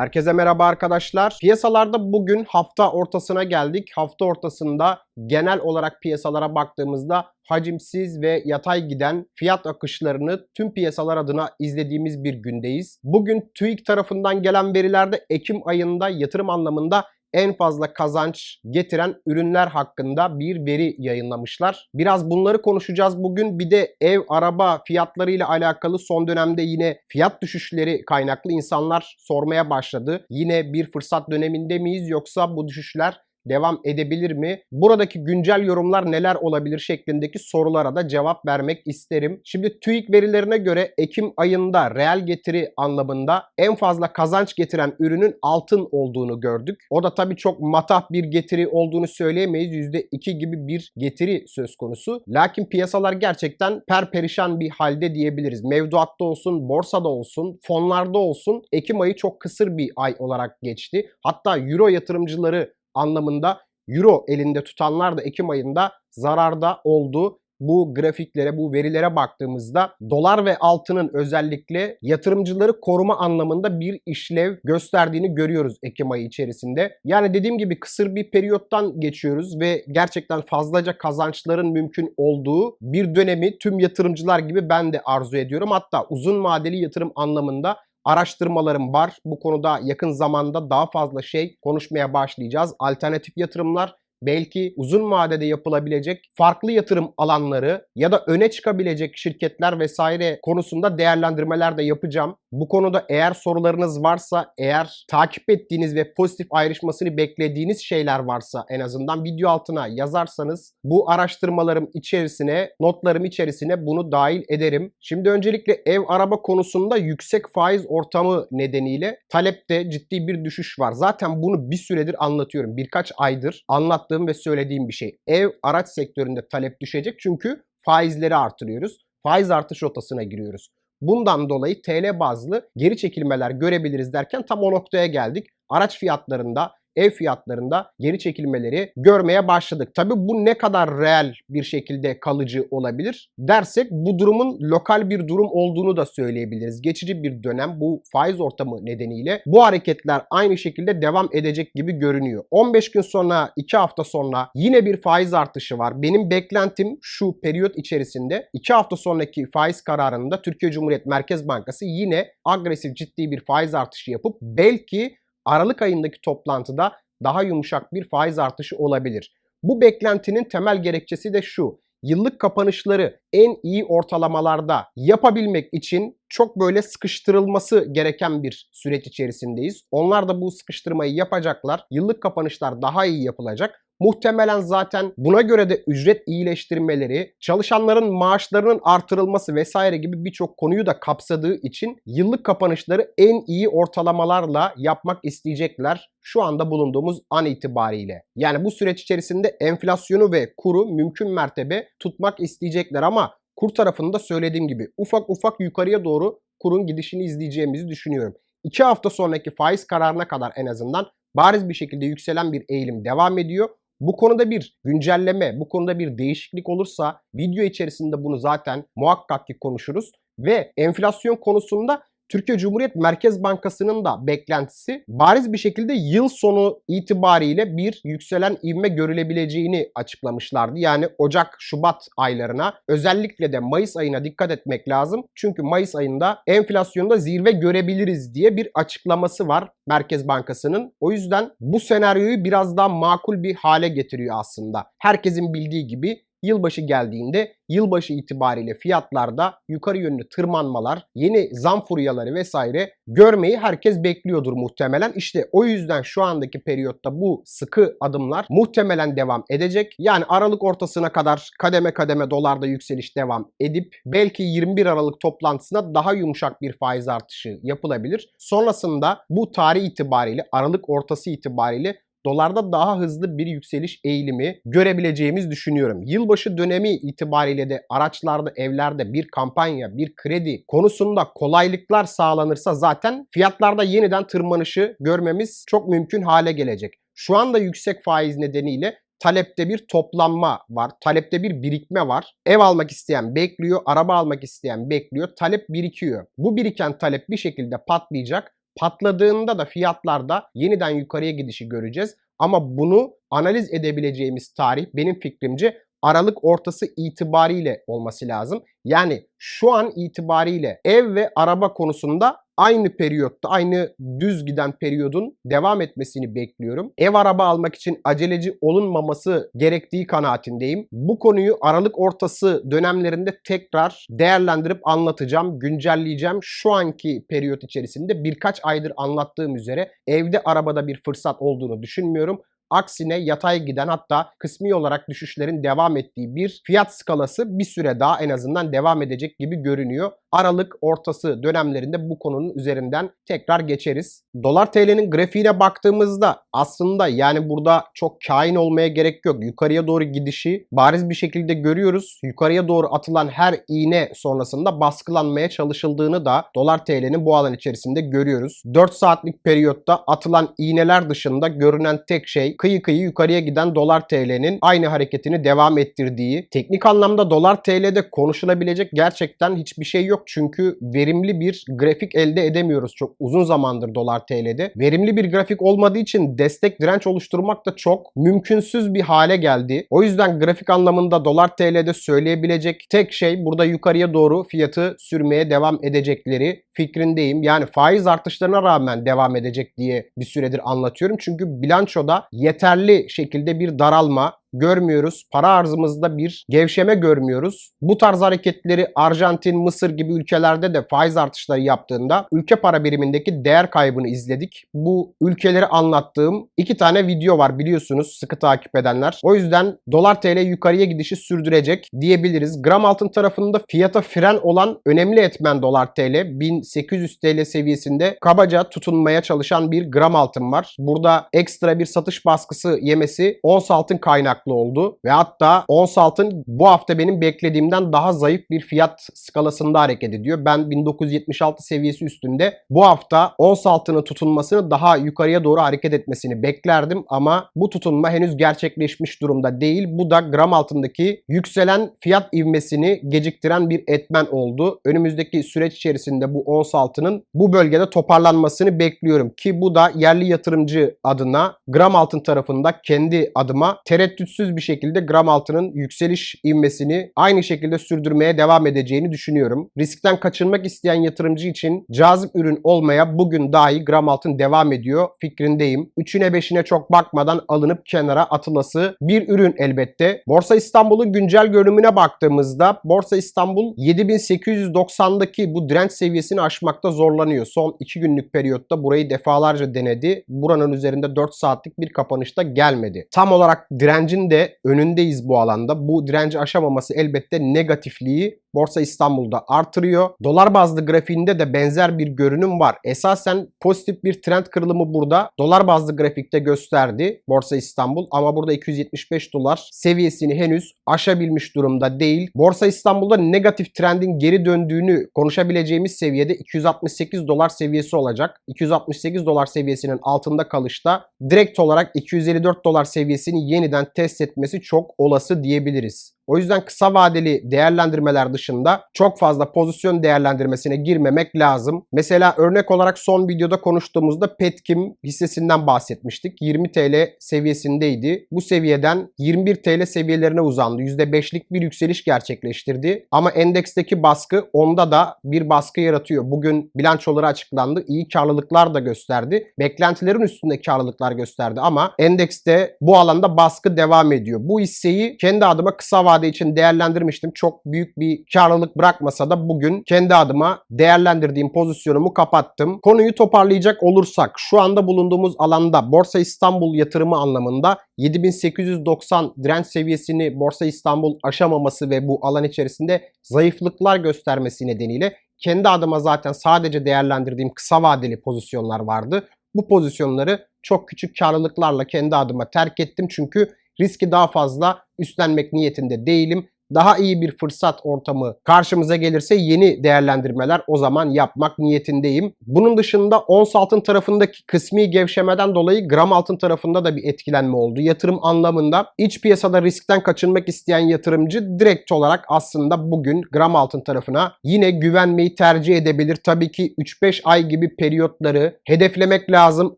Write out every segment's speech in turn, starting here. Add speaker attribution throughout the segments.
Speaker 1: Herkese merhaba arkadaşlar. Piyasalarda bugün hafta ortasına geldik. Hafta ortasında genel olarak piyasalara baktığımızda hacimsiz ve yatay giden fiyat akışlarını tüm piyasalar adına izlediğimiz bir gündeyiz. Bugün TÜİK tarafından gelen verilerde Ekim ayında yatırım anlamında en fazla kazanç getiren ürünler hakkında bir veri yayınlamışlar. Biraz bunları konuşacağız bugün. Bir de ev, araba fiyatlarıyla alakalı son dönemde yine fiyat düşüşleri kaynaklı insanlar sormaya başladı. Yine bir fırsat döneminde miyiz yoksa bu düşüşler devam edebilir mi? Buradaki güncel yorumlar neler olabilir şeklindeki sorulara da cevap vermek isterim. Şimdi TÜİK verilerine göre Ekim ayında reel getiri anlamında en fazla kazanç getiren ürünün altın olduğunu gördük. O da tabii çok matah bir getiri olduğunu söyleyemeyiz. %2 gibi bir getiri söz konusu. Lakin piyasalar gerçekten perperişan bir halde diyebiliriz. Mevduatta olsun, borsada olsun, fonlarda olsun Ekim ayı çok kısır bir ay olarak geçti. Hatta Euro yatırımcıları anlamında euro elinde tutanlar da Ekim ayında zararda oldu. Bu grafiklere, bu verilere baktığımızda dolar ve altının özellikle yatırımcıları koruma anlamında bir işlev gösterdiğini görüyoruz Ekim ayı içerisinde. Yani dediğim gibi kısır bir periyottan geçiyoruz ve gerçekten fazlaca kazançların mümkün olduğu bir dönemi tüm yatırımcılar gibi ben de arzu ediyorum. Hatta uzun vadeli yatırım anlamında araştırmalarım var. Bu konuda yakın zamanda daha fazla şey konuşmaya başlayacağız. Alternatif yatırımlar belki uzun vadede yapılabilecek farklı yatırım alanları ya da öne çıkabilecek şirketler vesaire konusunda değerlendirmeler de yapacağım. Bu konuda eğer sorularınız varsa, eğer takip ettiğiniz ve pozitif ayrışmasını beklediğiniz şeyler varsa en azından video altına yazarsanız bu araştırmalarım içerisine, notlarım içerisine bunu dahil ederim. Şimdi öncelikle ev araba konusunda yüksek faiz ortamı nedeniyle talepte ciddi bir düşüş var. Zaten bunu bir süredir anlatıyorum. Birkaç aydır anlattığım ve söylediğim bir şey. Ev araç sektöründe talep düşecek çünkü faizleri artırıyoruz. Faiz artış rotasına giriyoruz. Bundan dolayı TL bazlı geri çekilmeler görebiliriz derken tam o noktaya geldik. Araç fiyatlarında ev fiyatlarında geri çekilmeleri görmeye başladık. Tabi bu ne kadar reel bir şekilde kalıcı olabilir dersek bu durumun lokal bir durum olduğunu da söyleyebiliriz. Geçici bir dönem bu faiz ortamı nedeniyle bu hareketler aynı şekilde devam edecek gibi görünüyor. 15 gün sonra 2 hafta sonra yine bir faiz artışı var. Benim beklentim şu periyot içerisinde 2 hafta sonraki faiz kararında Türkiye Cumhuriyet Merkez Bankası yine agresif ciddi bir faiz artışı yapıp belki Aralık ayındaki toplantıda daha yumuşak bir faiz artışı olabilir. Bu beklentinin temel gerekçesi de şu. Yıllık kapanışları en iyi ortalamalarda yapabilmek için çok böyle sıkıştırılması gereken bir süreç içerisindeyiz. Onlar da bu sıkıştırmayı yapacaklar. Yıllık kapanışlar daha iyi yapılacak. Muhtemelen zaten buna göre de ücret iyileştirmeleri, çalışanların maaşlarının artırılması vesaire gibi birçok konuyu da kapsadığı için yıllık kapanışları en iyi ortalamalarla yapmak isteyecekler şu anda bulunduğumuz an itibariyle. Yani bu süreç içerisinde enflasyonu ve kuru mümkün mertebe tutmak isteyecekler ama kur tarafında söylediğim gibi ufak ufak yukarıya doğru kurun gidişini izleyeceğimizi düşünüyorum. 2 hafta sonraki faiz kararına kadar en azından bariz bir şekilde yükselen bir eğilim devam ediyor. Bu konuda bir güncelleme, bu konuda bir değişiklik olursa video içerisinde bunu zaten muhakkak ki konuşuruz. Ve enflasyon konusunda Türkiye Cumhuriyet Merkez Bankası'nın da beklentisi bariz bir şekilde yıl sonu itibariyle bir yükselen ivme görülebileceğini açıklamışlardı. Yani Ocak, Şubat aylarına özellikle de Mayıs ayına dikkat etmek lazım. Çünkü Mayıs ayında enflasyonda zirve görebiliriz diye bir açıklaması var Merkez Bankası'nın. O yüzden bu senaryoyu biraz daha makul bir hale getiriyor aslında. Herkesin bildiği gibi yılbaşı geldiğinde yılbaşı itibariyle fiyatlarda yukarı yönlü tırmanmalar, yeni zam furyaları vesaire görmeyi herkes bekliyordur muhtemelen. İşte o yüzden şu andaki periyotta bu sıkı adımlar muhtemelen devam edecek. Yani Aralık ortasına kadar kademe kademe dolarda yükseliş devam edip belki 21 Aralık toplantısında daha yumuşak bir faiz artışı yapılabilir. Sonrasında bu tarih itibariyle Aralık ortası itibariyle dolarda daha hızlı bir yükseliş eğilimi görebileceğimiz düşünüyorum. Yılbaşı dönemi itibariyle de araçlarda, evlerde bir kampanya, bir kredi konusunda kolaylıklar sağlanırsa zaten fiyatlarda yeniden tırmanışı görmemiz çok mümkün hale gelecek. Şu anda yüksek faiz nedeniyle talepte bir toplanma var. Talepte bir birikme var. Ev almak isteyen bekliyor, araba almak isteyen bekliyor. Talep birikiyor. Bu biriken talep bir şekilde patlayacak Patladığında da fiyatlarda yeniden yukarıya gidişi göreceğiz. Ama bunu analiz edebileceğimiz tarih benim fikrimce Aralık ortası itibariyle olması lazım. Yani şu an itibariyle ev ve araba konusunda aynı periyotta, aynı düz giden periyodun devam etmesini bekliyorum. Ev araba almak için aceleci olunmaması gerektiği kanaatindeyim. Bu konuyu Aralık ortası dönemlerinde tekrar değerlendirip anlatacağım, güncelleyeceğim. Şu anki periyot içerisinde birkaç aydır anlattığım üzere evde arabada bir fırsat olduğunu düşünmüyorum. Aksine yatay giden hatta kısmi olarak düşüşlerin devam ettiği bir fiyat skalası bir süre daha en azından devam edecek gibi görünüyor. Aralık ortası dönemlerinde bu konunun üzerinden tekrar geçeriz. Dolar TL'nin grafiğine baktığımızda aslında yani burada çok kain olmaya gerek yok. Yukarıya doğru gidişi bariz bir şekilde görüyoruz. Yukarıya doğru atılan her iğne sonrasında baskılanmaya çalışıldığını da Dolar TL'nin bu alan içerisinde görüyoruz. 4 saatlik periyotta atılan iğneler dışında görünen tek şey kıyı kıyı yukarıya giden dolar TL'nin aynı hareketini devam ettirdiği. Teknik anlamda dolar TL'de konuşulabilecek gerçekten hiçbir şey yok. Çünkü verimli bir grafik elde edemiyoruz çok uzun zamandır dolar TL'de. Verimli bir grafik olmadığı için destek direnç oluşturmak da çok mümkünsüz bir hale geldi. O yüzden grafik anlamında dolar TL'de söyleyebilecek tek şey burada yukarıya doğru fiyatı sürmeye devam edecekleri fikrindeyim. Yani faiz artışlarına rağmen devam edecek diye bir süredir anlatıyorum. Çünkü bilançoda yeterli şekilde bir daralma, görmüyoruz. Para arzımızda bir gevşeme görmüyoruz. Bu tarz hareketleri Arjantin, Mısır gibi ülkelerde de faiz artışları yaptığında ülke para birimindeki değer kaybını izledik. Bu ülkeleri anlattığım iki tane video var biliyorsunuz sıkı takip edenler. O yüzden dolar TL yukarıya gidişi sürdürecek diyebiliriz. Gram altın tarafında fiyata fren olan önemli etmen dolar TL 1800 TL seviyesinde kabaca tutunmaya çalışan bir gram altın var. Burada ekstra bir satış baskısı yemesi ons altın kaynak kaynaklı oldu. Ve hatta ons altın bu hafta benim beklediğimden daha zayıf bir fiyat skalasında hareket ediyor. Ben 1976 seviyesi üstünde bu hafta ons altının tutunmasını daha yukarıya doğru hareket etmesini beklerdim ama bu tutunma henüz gerçekleşmiş durumda değil. Bu da gram altındaki yükselen fiyat ivmesini geciktiren bir etmen oldu. Önümüzdeki süreç içerisinde bu ons altının bu bölgede toparlanmasını bekliyorum ki bu da yerli yatırımcı adına gram altın tarafında kendi adıma tereddüt tereddütsüz bir şekilde gram altının yükseliş ivmesini aynı şekilde sürdürmeye devam edeceğini düşünüyorum. Riskten kaçınmak isteyen yatırımcı için cazip ürün olmaya bugün dahi gram altın devam ediyor fikrindeyim. Üçüne beşine çok bakmadan alınıp kenara atılası bir ürün elbette. Borsa İstanbul'un güncel görünümüne baktığımızda Borsa İstanbul 7890'daki bu direnç seviyesini aşmakta zorlanıyor. Son 2 günlük periyotta burayı defalarca denedi. Buranın üzerinde 4 saatlik bir kapanışta gelmedi. Tam olarak direncin de önündeyiz bu alanda. Bu direnci aşamaması elbette negatifliği Borsa İstanbul'da artırıyor. Dolar bazlı grafiğinde de benzer bir görünüm var. Esasen pozitif bir trend kırılımı burada dolar bazlı grafikte gösterdi Borsa İstanbul ama burada 275 dolar seviyesini henüz aşabilmiş durumda değil. Borsa İstanbul'da negatif trendin geri döndüğünü konuşabileceğimiz seviyede 268 dolar seviyesi olacak. 268 dolar seviyesinin altında kalışta direkt olarak 254 dolar seviyesini yeniden test etmesi çok olası diyebiliriz. O yüzden kısa vadeli değerlendirmeler dışında çok fazla pozisyon değerlendirmesine girmemek lazım. Mesela örnek olarak son videoda konuştuğumuzda Petkim hissesinden bahsetmiştik. 20 TL seviyesindeydi. Bu seviyeden 21 TL seviyelerine uzandı. %5'lik bir yükseliş gerçekleştirdi. Ama endeksteki baskı onda da bir baskı yaratıyor. Bugün bilançoları açıklandı. İyi karlılıklar da gösterdi. Beklentilerin üstünde karlılıklar gösterdi ama endekste bu alanda baskı devam ediyor. Bu hisseyi kendi adıma kısa vadeli vade için değerlendirmiştim. Çok büyük bir karlılık bırakmasa da bugün kendi adıma değerlendirdiğim pozisyonumu kapattım. Konuyu toparlayacak olursak şu anda bulunduğumuz alanda Borsa İstanbul yatırımı anlamında 7890 direnç seviyesini Borsa İstanbul aşamaması ve bu alan içerisinde zayıflıklar göstermesi nedeniyle kendi adıma zaten sadece değerlendirdiğim kısa vadeli pozisyonlar vardı. Bu pozisyonları çok küçük karlılıklarla kendi adıma terk ettim çünkü riski daha fazla üstlenmek niyetinde değilim. Daha iyi bir fırsat ortamı karşımıza gelirse yeni değerlendirmeler o zaman yapmak niyetindeyim. Bunun dışında ons altın tarafındaki kısmi gevşemeden dolayı gram altın tarafında da bir etkilenme oldu. Yatırım anlamında iç piyasada riskten kaçınmak isteyen yatırımcı direkt olarak aslında bugün gram altın tarafına yine güvenmeyi tercih edebilir. Tabii ki 3-5 ay gibi periyotları hedeflemek lazım.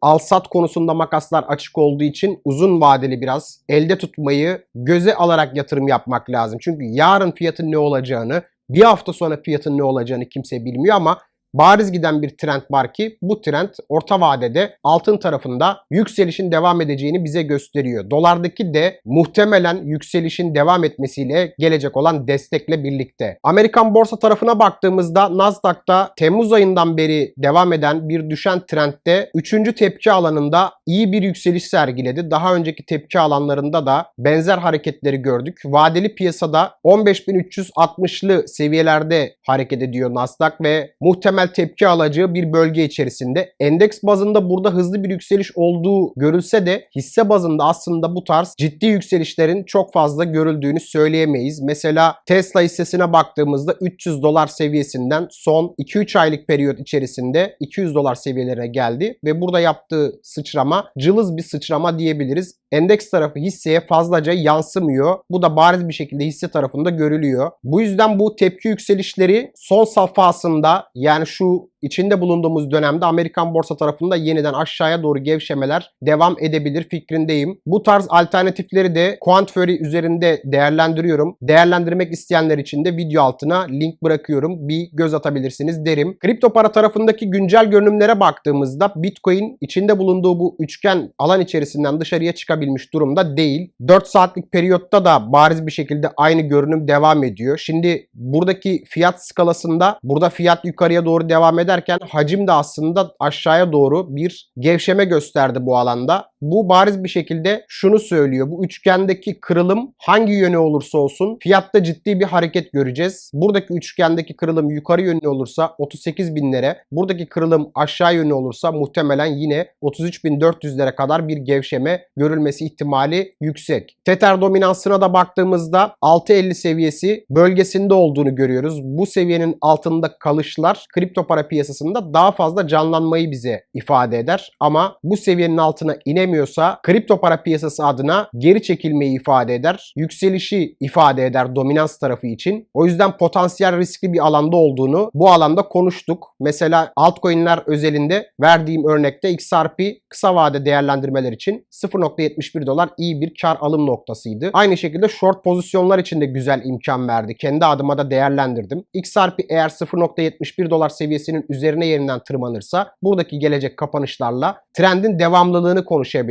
Speaker 1: Al-sat konusunda makaslar açık olduğu için uzun vadeli biraz elde tutmayı göze alarak yatırım yapmak lazım. Çünkü yarın fiyatın ne olacağını, bir hafta sonra fiyatın ne olacağını kimse bilmiyor ama bariz giden bir trend var ki bu trend orta vadede altın tarafında yükselişin devam edeceğini bize gösteriyor. Dolardaki de muhtemelen yükselişin devam etmesiyle gelecek olan destekle birlikte. Amerikan borsa tarafına baktığımızda Nasdaq'ta Temmuz ayından beri devam eden bir düşen trendde 3. tepki alanında iyi bir yükseliş sergiledi. Daha önceki tepki alanlarında da benzer hareketleri gördük. Vadeli piyasada 15.360'lı seviyelerde hareket ediyor Nasdaq ve muhtemel tepki alacağı bir bölge içerisinde. Endeks bazında burada hızlı bir yükseliş olduğu görülse de hisse bazında aslında bu tarz ciddi yükselişlerin çok fazla görüldüğünü söyleyemeyiz. Mesela Tesla hissesine baktığımızda 300 dolar seviyesinden son 2-3 aylık periyot içerisinde 200 dolar seviyelerine geldi ve burada yaptığı sıçrama cılız bir sıçrama diyebiliriz. Endeks tarafı hisseye fazlaca yansımıyor. Bu da bariz bir şekilde hisse tarafında görülüyor. Bu yüzden bu tepki yükselişleri son safhasında yani şu içinde bulunduğumuz dönemde Amerikan borsa tarafında yeniden aşağıya doğru gevşemeler devam edebilir fikrindeyim. Bu tarz alternatifleri de Quantfury üzerinde değerlendiriyorum. Değerlendirmek isteyenler için de video altına link bırakıyorum. Bir göz atabilirsiniz derim. Kripto para tarafındaki güncel görünümlere baktığımızda Bitcoin içinde bulunduğu bu üçgen alan içerisinden dışarıya çıkabilmiş durumda değil. 4 saatlik periyotta da bariz bir şekilde aynı görünüm devam ediyor. Şimdi buradaki fiyat skalasında burada fiyat yukarıya doğru devam eder ederken hacim de aslında aşağıya doğru bir gevşeme gösterdi bu alanda. Bu bariz bir şekilde şunu söylüyor. Bu üçgendeki kırılım hangi yöne olursa olsun fiyatta ciddi bir hareket göreceğiz. Buradaki üçgendeki kırılım yukarı yönlü olursa 38 binlere, buradaki kırılım aşağı yönlü olursa muhtemelen yine 33.400'lere kadar bir gevşeme görülmesi ihtimali yüksek. Tether dominansına da baktığımızda 6.50 seviyesi bölgesinde olduğunu görüyoruz. Bu seviyenin altında kalışlar kripto para piyasasında daha fazla canlanmayı bize ifade eder. Ama bu seviyenin altına inemiyorsa kripto para piyasası adına geri çekilmeyi ifade eder. Yükselişi ifade eder dominans tarafı için. O yüzden potansiyel riskli bir alanda olduğunu bu alanda konuştuk. Mesela altcoin'ler özelinde verdiğim örnekte XRP kısa vade değerlendirmeler için 0.71 dolar iyi bir kar alım noktasıydı. Aynı şekilde short pozisyonlar için de güzel imkan verdi. Kendi adıma da değerlendirdim. XRP eğer 0.71 dolar seviyesinin üzerine yerinden tırmanırsa buradaki gelecek kapanışlarla trendin devamlılığını konuşabiliriz.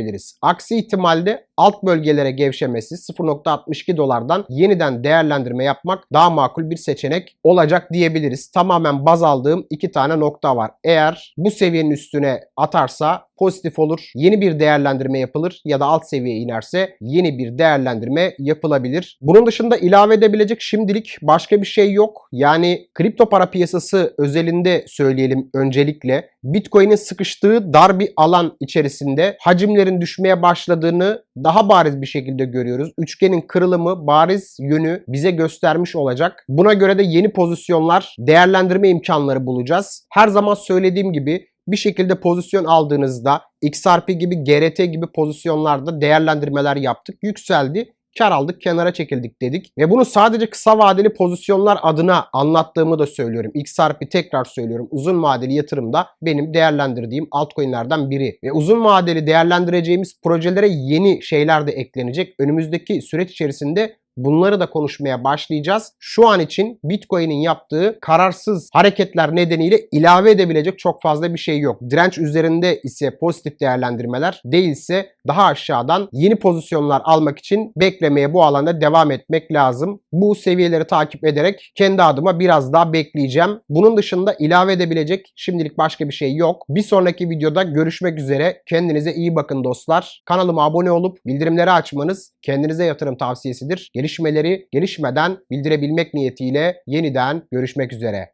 Speaker 1: Aksi ihtimalde alt bölgelere gevşemesi 0.62 dolardan yeniden değerlendirme yapmak daha makul bir seçenek olacak diyebiliriz. Tamamen baz aldığım iki tane nokta var. Eğer bu seviyenin üstüne atarsa pozitif olur. Yeni bir değerlendirme yapılır ya da alt seviyeye inerse yeni bir değerlendirme yapılabilir. Bunun dışında ilave edebilecek şimdilik başka bir şey yok. Yani kripto para piyasası özelinde söyleyelim öncelikle. Bitcoin'in sıkıştığı dar bir alan içerisinde hacimlerin düşmeye başladığını daha bariz bir şekilde görüyoruz. Üçgenin kırılımı bariz yönü bize göstermiş olacak. Buna göre de yeni pozisyonlar, değerlendirme imkanları bulacağız. Her zaman söylediğim gibi bir şekilde pozisyon aldığınızda XRP gibi GRT gibi pozisyonlarda değerlendirmeler yaptık. Yükseldi kar aldık, kenara çekildik dedik. Ve bunu sadece kısa vadeli pozisyonlar adına anlattığımı da söylüyorum. XRP tekrar söylüyorum. Uzun vadeli yatırımda benim değerlendirdiğim altcoin'lerden biri. Ve uzun vadeli değerlendireceğimiz projelere yeni şeyler de eklenecek. Önümüzdeki süreç içerisinde Bunları da konuşmaya başlayacağız. Şu an için Bitcoin'in yaptığı kararsız hareketler nedeniyle ilave edebilecek çok fazla bir şey yok. Direnç üzerinde ise pozitif değerlendirmeler değilse daha aşağıdan yeni pozisyonlar almak için beklemeye bu alanda devam etmek lazım. Bu seviyeleri takip ederek kendi adıma biraz daha bekleyeceğim. Bunun dışında ilave edebilecek şimdilik başka bir şey yok. Bir sonraki videoda görüşmek üzere. Kendinize iyi bakın dostlar. Kanalıma abone olup bildirimleri açmanız kendinize yatırım tavsiyesidir gelişmeleri gelişmeden bildirebilmek niyetiyle yeniden görüşmek üzere.